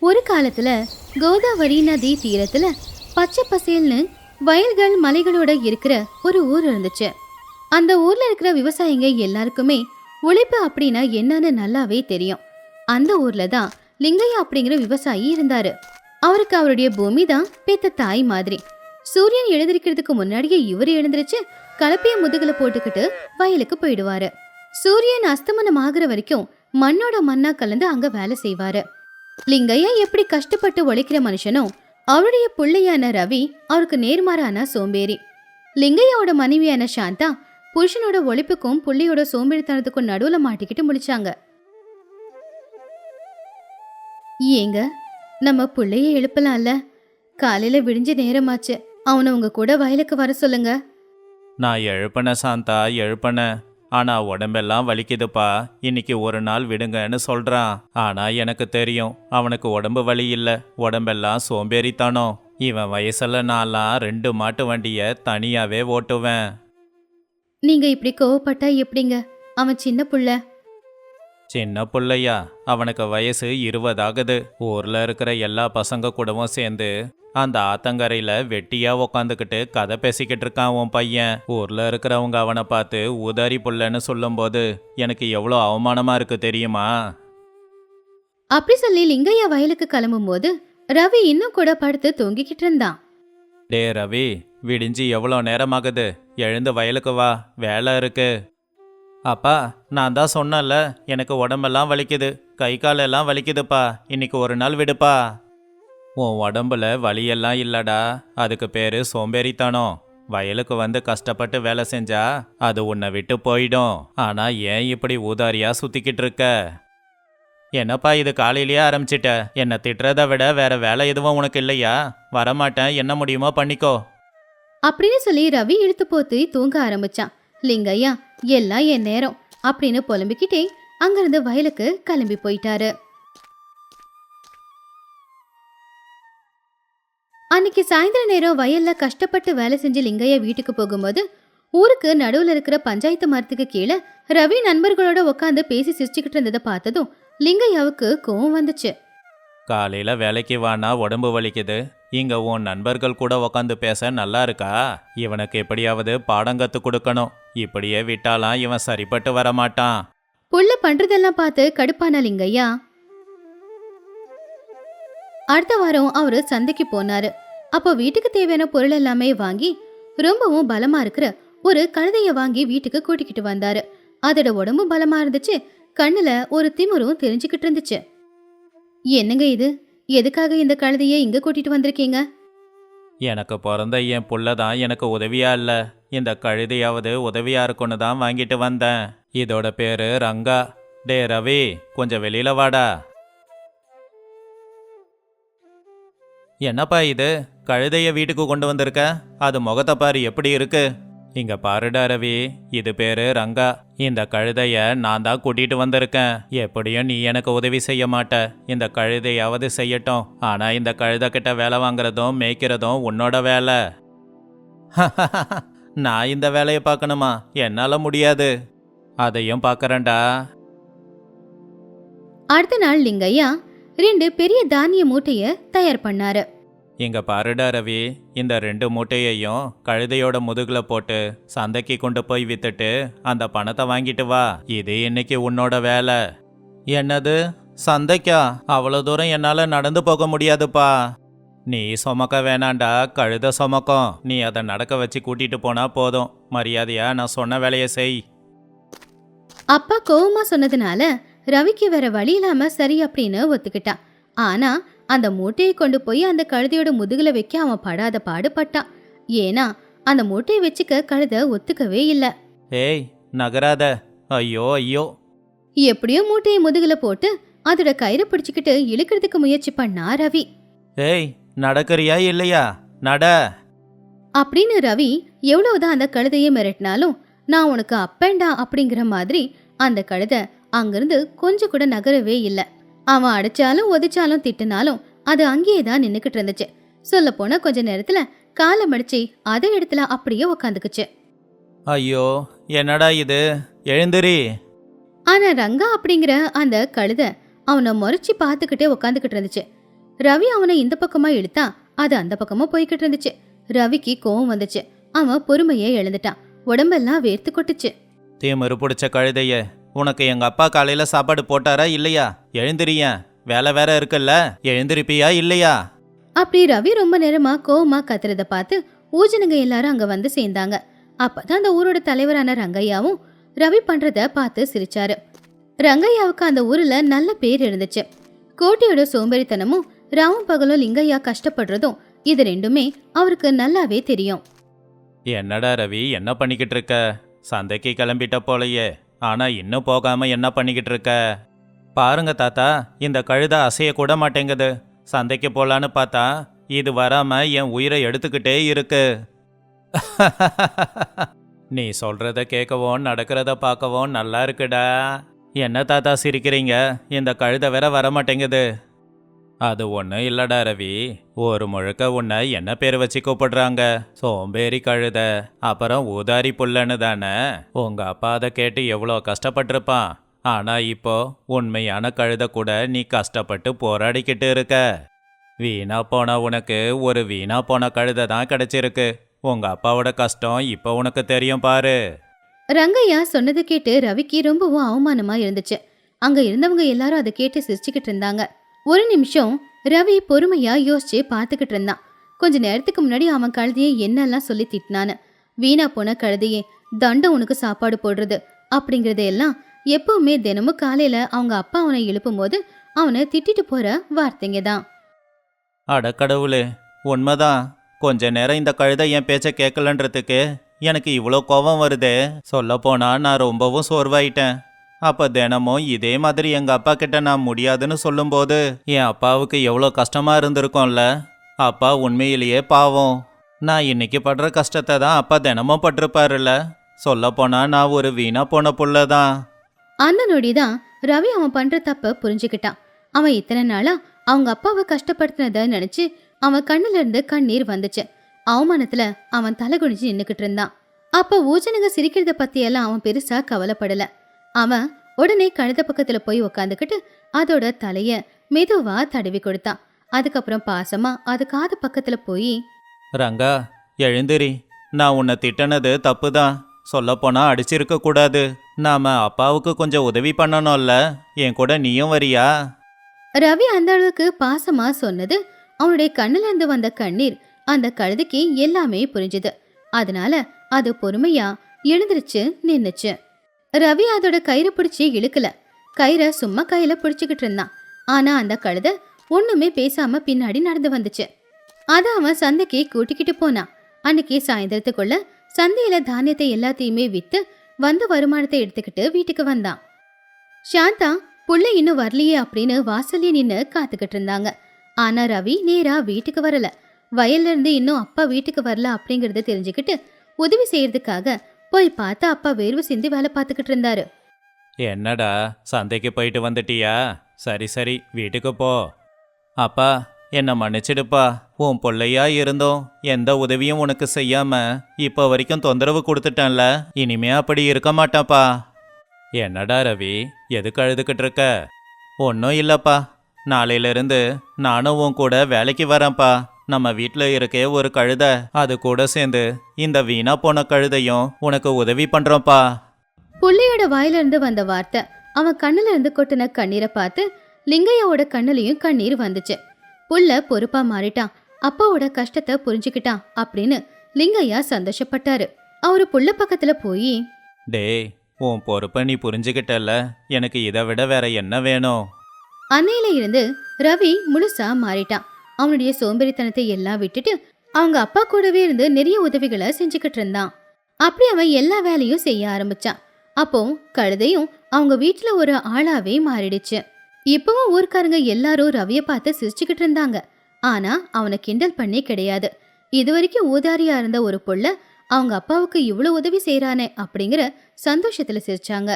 ஒரு காலத்துல கோதாவரி நதி தீரத்துல பச்சை பசேல்னு வயல்கள் மலைகளோட இருக்கிற ஒரு ஊர் இருந்துச்சு. அந்த ஊர்ல இருக்கிற விவசாயிங்க எல்லாருக்குமே உழைப்பு அப்படின்னா என்னன்னு நல்லாவே தெரியும். அந்த ஊர்ல தான் லிங்கையா அப்படிங்கிற விவசாயி இருந்தாரு. அவருக்கு அவருடைய பூமி தான் பெத்த தாய் மாதிரி. சூரியன் எழுந்திருக்கிறதுக்கு முன்னாடியே இவர் எழுந்திருச்சு கலப்பைய முதுகுல போட்டுக்கிட்டு வயலுக்கு போயிடுவாரு. சூரியன் அஸ்தமனம் ஆகுற வரைக்கும் மண்ணோட மண்ணா கலந்து அங்க வேலை செய்வாரு. லிங்கையா எப்படி கஷ்டப்பட்டு உழைக்கிற மனுஷனோ அவருடைய பிள்ளையான ரவி அவருக்கு நேர்மாறான சோம்பேறி. லிங்கையாவோட மனைவியான சாந்தா புருஷனோட ஒழிப்புக்கும் புள்ளையோட சோம்பேறித்தனத்துக்கும் நடுவுல மாட்டிக்கிட்டு முடிச்சாங்க ஏங்க நம்ம பிள்ளைய எழுப்பலாம்ல? காலையில விடிஞ்ச நேரமாச்சு. அவனை உங்க கூட வயலுக்கு வர சொல்லுங்க. நான் எழுப்பன சாந்தா எழுப்பன. ஆனா உடம்பெல்லாம் வலிக்குதுப்பா. இன்னைக்கு ஒரு நாள் விடுங்கன்னு சொல்றான். ஆனா எனக்கு தெரியும் அவனுக்கு உடம்பு வலி இல்ல. உடம்பெல்லாம் சோம்பேறித்தானோ இவன் வயசுல நான்லாம் ரெண்டு மாட்டு வண்டிய தனியாவே ஓட்டுவேன். நீங்க இப்படி கோவப்பட்டா எப்படிங்க? அவன் சின்ன புள்ள. சின்ன புள்ளையா அவனுக்கு வயசு இருபதாகுது ஊர்ல இருக்கிற எல்லா பசங்க கூடவும் சேர்ந்து அந்த ஆத்தங்கரையில வெட்டியா உக்காந்துக்கிட்டு கதை பேசிக்கிட்டு இருக்கான் உன் பையன். ஊர்ல இருக்கிறவங்க அவனை பார்த்து உதாரி புள்ளன்னு சொல்லும்போது எனக்கு எவ்வளோ அவமானமா இருக்கு தெரியுமா? அப்படி சொல்லி லிங்கையா வயலுக்கு கிளம்பும் போது ரவி இன்னும் கூட படுத்து தூங்கிக்கிட்டு இருந்தான். டே ரவி விடிஞ்சு எவ்வளோ நேரமாகுது? எழுந்து வயலுக்கு வா வேலை இருக்கு. அப்பா நான் தான் சொன்னேன்ல எனக்கு உடம்பெல்லாம் வலிக்குது. கை காலெல்லாம் வலிக்குதுப்பா. இன்னைக்கு ஒரு நாள் விடுப்பா. உன் உடம்புல வலியெல்லாம் இல்லடா. அதுக்கு பேரு சோம்பேறித்தனம். வயலுக்கு வந்து கஷ்டப்பட்டு வேலை செஞ்சா அது உன்னை விட்டு போயிடும். ஆனா ஏன் இப்படி ஊதாரியா சுத்திக்கிட்டு இருக்க? என்னப்பா இது காலையிலேயே ஆரம்பிச்சிட்ட? என்னை திட்டுறதை விட வேற வேலை எதுவும் உனக்கு இல்லையா? வரமாட்டேன். என்ன முடியுமோ பண்ணிக்கோ. அப்படின்னு சொல்லி ரவி இழுத்து போத்து தூங்க ஆரம்பிச்சான். லிங்கையா எல்லாம் என் நேரம் அப்படின்னு புலம்பிக்கிட்டே அங்கிருந்து வயலுக்கு கிளம்பி போயிட்டாரு. அன்னைக்கு சாயந்தர நேரம் வயல்ல கஷ்டப்பட்டு வேலை செஞ்சு லிங்கையா வீட்டுக்கு போகும்போது ஊருக்கு நடுவில் இருக்கிற பஞ்சாயத்து மரத்துக்கு கீழே ரவி நண்பர்களோட உட்காந்து பேசி சிரிச்சுக்கிட்டு இருந்ததை பார்த்ததும் லிங்கையாவுக்கு கோவம் வந்துச்சு. காலையில வேலைக்கு வானா உடம்பு வலிக்குது? இங்க உன் நண்பர்கள் கூட உக்காந்து பேச நல்லா இருக்கா? இவனுக்கு எப்படியாவது பாடம் கத்து கொடுக்கணும். இப்படியே விட்டாலாம் இவன் சரிப்பட்டு வர மாட்டான். புள்ள பண்றதெல்லாம் பார்த்து கடுப்பான லிங்கையா அடுத்த வாரம் அவரு சந்தைக்கு போனாரு. அப்போ வீட்டுக்கு தேவையான பொருள் எல்லாமே வாங்கி ரொம்பவும் பலமா இருக்கிற ஒரு கழுதைய வாங்கி வீட்டுக்கு கூட்டிக்கிட்டு வந்தாரு. அதோட உடம்பு பலமா இருந்துச்சு. கண்ணுல ஒரு திமிரும் தெரிஞ்சுக்கிட்டு இருந்துச்சு. என்னங்க இது? எதுக்காக இந்த கழுதையை இங்க கூட்டிட்டு வந்திருக்கீங்க? எனக்கு பிறந்த என் புள்ள தான் எனக்கு உதவியா இல்ல. இந்த கழுதையாவது உதவியா இருக்குன்னு தான் வாங்கிட்டு வந்தேன். இதோட பேரு ரங்கா. டே ரவி கொஞ்சம் வெளியில வாடா. என்னப்பா இது? கழுதைய வீட்டுக்கு கொண்டு வந்திருக்க? அது முகத்தை பாரு எப்படி இருக்கு? இங்க பாருடா ரவி இது பேரு ரங்கா. இந்த கழுதைய நான் தான் கூட்டிட்டு வந்திருக்கேன். எப்படியும் நீ எனக்கு உதவி செய்ய மாட்ட. இந்த கழுதையாவது செய்யட்டும். ஆனா இந்த கழுதை கிட்ட வேலை வாங்குறதும் மேய்க்கிறதும் உன்னோட வேலை. நான் இந்த வேலையை பார்க்கணுமா? என்னால முடியாது. அதையும் பார்க்கறேன்டா. அடுத்த நாள் லிங்கையா ரெண்டு பெரிய தானிய மூட்டைய தயார் பண்ணாரு. இங்க பாருடா ரவி இந்த ரெண்டு மூட்டையையும் கழுதையோட முதுகுல போட்டு சந்தைக்கு கொண்டு போய் வித்துட்டு அந்த பணத்தை வாங்கிட்டு வா. இது இன்னைக்கு உன்னோட வேலை. என்னது? சந்தைக்கா? அவ்வளோ தூரம் என்னால் நடந்து போக முடியாதுப்பா. நீ சுமக்க வேணாண்டா கழுத சுமக்கும். நீ அதை நடக்க வச்சு கூட்டிட்டு போனா போதும். மரியாதையா நான் சொன்ன வேலையை செய். அப்பா கோவமா சொன்னதுனால ரவிக்கு வேற வழி இல்லாம சரி அப்படின்னு ஒத்துக்கிட்டான். ஆனா அந்த மூட்டையை கொண்டு போய் அந்த கழுதையோட முதுகுல வைக்க அவன் படாத பாடுபட்டான். ஏன்னா அந்த மூட்டையை வச்சுக்க கழுதை ஒத்துக்கவே இல்ல. ஏய் நகராத. ஐயோ ஐயோ. எப்படியோ மூட்டையை முதுகுல போட்டு அதோட கயிறை பிடிச்சுக்கிட்டு இழுக்கிறதுக்கு முயற்சி பண்ணா ரவி. ஏய் நடக்கறியா இல்லையா? நட. அப்படின்னு ரவி எவ்வளவுதான் அந்த கழுதையை மிரட்டினாலும் நான் உனக்கு அப்பேண்டா அப்படிங்கிற மாதிரி அந்த கழுதை அங்கிருந்து கொஞ்சம் கூட நகரவே இல்லை. அவன் அடிச்சாலும் ஒதிச்சாலும் திட்டினாலும் அது அங்கேயே தான் நின்னுக்கிட்டு இருந்துச்சு. சொல்ல போனா கொஞ்ச நேரத்துல காலை மடிச்சு அதே இடத்துல அப்படியே உக்காந்துக்குச்சு. ஐயோ என்னடா இது? எழுந்திரி ஆனா ரங்கா அப்படிங்கிற அந்த கழுதை அவனை முறைச்சி பார்த்துக்கிட்டே உக்காந்துக்கிட்டு இருந்துச்சு. ரவி அவனை இந்த பக்கமா இழுத்தா அது அந்த பக்கமா போய்கிட்டு இருந்துச்சு. ரவிக்கு கோவம் வந்துச்சு. அவன் பொறுமையை இழந்துட்டான் உடம்பெல்லாம் வேர்த்து கொட்டுச்சு. தீமறு பிடிச்ச கழுதைய உனக்கு எங்க அப்பா காலையில சாப்பாடு போட்டாரா இல்லையா? எழுந்திரியேன் வேலை வேற இருக்குல்ல? எழுந்திருப்பியா இல்லையா? அப்படி ரவி ரொம்ப நேரமா கோவமா கத்துறத பார்த்து ஊஜனுங்க எல்லாரும் அங்க வந்து சேர்ந்தாங்க. அப்பதான் அந்த ஊரோட தலைவரான ரங்கையாவும் ரவி பண்றத பார்த்து சிரிச்சாரு. ரங்கையாவுக்கு அந்த ஊர்ல நல்ல பேர் இருந்துச்சு. கோட்டையோட சோம்பேறித்தனமும் ராவும் பகலும் லிங்கையா கஷ்டப்படுறதும் இது ரெண்டுமே அவருக்கு நல்லாவே தெரியும். என்னடா ரவி என்ன பண்ணிக்கிட்டு இருக்க? சந்தைக்கு கிளம்பிட்ட போலையே. ஆனா இன்னும் போகாம என்ன பண்ணிக்கிட்டு இருக்க? பாருங்க தாத்தா இந்த கழுதை அசைய கூட மாட்டேங்குது. சந்தைக்கு போலான்னு பார்த்தா இது வராம என் உயிரை எடுத்துக்கிட்டே இருக்கு. நீ சொல்றத கேட்கவும் நடக்கிறத பார்க்கவும் நல்லா இருக்குடா. என்ன தாத்தா சிரிக்கிறீங்க? இந்த கழுதை வேற வர மாட்டேங்குது அது ஒன்றும் இல்லடா ரவி. ஒரு முழுக்க உன்னை என்ன பேர் வச்சு கூப்பிடுறாங்க? சோம்பேறி கழுத. அப்புறம் ஊதாரி புல்லன்னு தானே. உங்க அப்பா அதை கேட்டு எவ்வளோ கஷ்டப்பட்டிருப்பான். ஆனா இப்போ உண்மையான கழுத கூட நீ கஷ்டப்பட்டு போராடிக்கிட்டு இருக்க. வீணா போன உனக்கு ஒரு வீணா போன கழுத தான் கிடைச்சிருக்கு. உங்க அப்பாவோட கஷ்டம் இப்போ உனக்கு தெரியும் பாரு. ரங்கையா சொன்னதை கேட்டு ரவிக்கு ரொம்பவும் அவமானமா இருந்துச்சு. அங்க இருந்தவங்க எல்லாரும் அதை கேட்டு சிரிச்சுக்கிட்டு இருந்தாங்க. ஒரு நிமிஷம் ரவி பொறுமையா யோசிச்சு பார்த்துக்கிட்டு இருந்தான். கொஞ்ச நேரத்துக்கு முன்னாடி அவன் கழுதையை என்னெல்லாம் சொல்லி திட்டினான்னு. வீணா போன கழுதையே தண்டம் உனக்கு சாப்பாடு போடுறது அப்படிங்கறதையெல்லாம் எப்பவுமே தினமும் காலையில அவங்க அப்பா அவனை எழுப்பும் போது அவனை திட்டிட்டு போற வார்த்தைங்க தான். அட கடவுளே உண்மைதான். கொஞ்ச நேரம் இந்த கழுதை என் பேச்சை கேட்கலன்றதுக்கு எனக்கு இவ்வளோ கோபம் வருதே. சொல்லப்போனா நான் ரொம்பவும் சோர்வாயிட்டேன். அப்போ தினமும் இதே மாதிரி எங்கள் அப்பா கிட்ட நான் முடியாதுன்னு சொல்லும்போது என் அப்பாவுக்கு எவ்வளோ கஷ்டமா இருந்திருக்கும்ல? அப்பா உண்மையிலேயே பாவம். நான் இன்னைக்கு படுற கஷ்டத்தை தான் அப்பா தினமும் பட்டிருப்பாருல்ல. சொல்லப்போனால் நான் ஒரு வீணா போன புள்ள தான். அந்த நொடிதான் ரவி அவன் பண்ற தப்ப புரிஞ்சுக்கிட்டான். அவன் இத்தனை நாளா அவங்க அப்பாவை கஷ்டப்படுத்தினத நினைச்சு அவன் கண்ணுல இருந்து கண்ணீர் வந்துச்சு. அவமானத்துல அவன் தலை குனிஞ்சு நின்னுக்கிட்டு இருந்தான். அப்ப ஊஜனுங்க சிரிக்கிறத பத்தியெல்லாம் அவன் பெருசா கவலைப்படலை. அவன் உடனே கழுத பக்கத்துல போய் உக்காந்துக்கிட்டு அதோட தலைய மெதுவா தடவி கொடுத்தான். அதுக்கப்புறம் பாசமா அது காது பக்கத்துல போய் ரங்கா எழுந்திரி. நான் உன்னை திட்டினது தப்பு தான் சொல்லப்போனா அடிச்சிருக்க கூடாது. நாம அப்பாவுக்கு கொஞ்சம் உதவி பண்ணணும்ல. என் கூட நீயும் வரியா? ரவி அந்த அளவுக்கு பாசமா சொன்னது அவனுடைய கண்ணுல இருந்து வந்த கண்ணீர் அந்த கழுதைக்கு எல்லாமே புரிஞ்சுது. அதனால அது பொறுமையா எழுந்திருச்சு நின்னுச்சு. ரவி அதோட கயிறு பிடிச்சி இழுக்கல. கயிறை சும்மா கையில பிடிச்சிக்கிட்டு இருந்தான். ஆனா அந்த கழுதை ஒண்ணுமே பேசாம பின்னாடி நடந்து வந்துச்சு. அதை அவன் சந்தைக்கு கூட்டிக்கிட்டு போனான். அன்னைக்கு சாயந்தரத்துக்குள்ள சந்தையில தானியத்தை எல்லாத்தையுமே வித்து வந்த வருமானத்தை எடுத்துக்கிட்டு வீட்டுக்கு வந்தான். சாந்தா புள்ள இன்னும் வரலையே அப்படின்னு வாசல்ல நின்னு காத்துக்கிட்டு இருந்தாங்க. ஆனா ரவி நேரா வீட்டுக்கு வரல. வயல்ல இருந்து இன்னும் அப்பா வீட்டுக்கு வரல அப்படிங்கறத தெரிஞ்சுக்கிட்டு உதவி செய்யறதுக்காக போய் பார்த்து அப்பா வேர்வை சிந்தி வேலை பார்த்துக்கிட்டு இருந்தாரு. என்னடா சந்தைக்கு போயிட்டு வந்துட்டியா? சரி சரி வீட்டுக்கு போ. அப்பா என்னை மன்னிச்சிடுப்பா. உன் பிள்ளையா இருந்தோம். எந்த உதவியும் உனக்கு செய்யாம இப்போ வரைக்கும் தொந்தரவு கொடுத்துட்டேன்ல. இனிமே அப்படி இருக்க மாட்டாப்பா. என்னடா ரவி எதுக்கு அழுதுகிட்டு இருக்க? ஒன்றும் இல்லைப்பா. நாளையிலிருந்து நானும் உன் கூட வேலைக்கு வரேன்ப்பா. நம்ம வீட்டில் இருக்கே ஒரு கழுத. அது கூட சேர்ந்து இந்த வீணா போன கழுதையும் உனக்கு உதவி பண்ணுறோம்ப்பா புள்ளையோட வாயில இருந்து வந்த வார்த்தை அவன் கண்ணுல இருந்து கொட்டின கண்ணீரை பார்த்து லிங்கையாவோட கண்ணுலயும் கண்ணீர் வந்துச்சு. புள்ள பொறுப்பா மாறிட்டான். அப்பாவோட கஷ்டத்தை புரிஞ்சுக்கிட்டான் அப்படின்னு லிங்கையா சந்தோஷப்பட்டாரு. அவரு புள்ள பக்கத்துல போய் டேய் உன் பொறுப்பை நீ புரிஞ்சுக்கிட்டல்ல. எனக்கு இதை விட வேற என்ன வேணும்? அன்னையில இருந்து ரவி முழுசா மாறிட்டான். அவனுடைய சோம்பேறித்தனத்தை எல்லாம் விட்டுட்டு அவங்க அப்பா கூடவே இருந்து நிறைய உதவிகளை செஞ்சுக்கிட்டு இருந்தான். அப்படி அவன் எல்லா வேலையும் செய்ய ஆரம்பிச்சான். அப்போ கழுதையும் அவங்க வீட்டுல ஒரு ஆளாவே மாறிடுச்சு. இப்பவும் ஊர்க்காரங்க எல்லாரும் ரவிய பார்த்து சிரிச்சுக்கிட்டு இருந்தாங்க. ஆனா அவனை கிண்டல் பண்ணி கிடையாது. இதுவரைக்கும் ஊதாரியா இருந்த ஒரு பொள்ள அவங்க அப்பாவுக்கு இவ்வளவு உதவி செய்யறானே அப்படிங்கிற சந்தோஷத்துல சிரிச்சாங்க.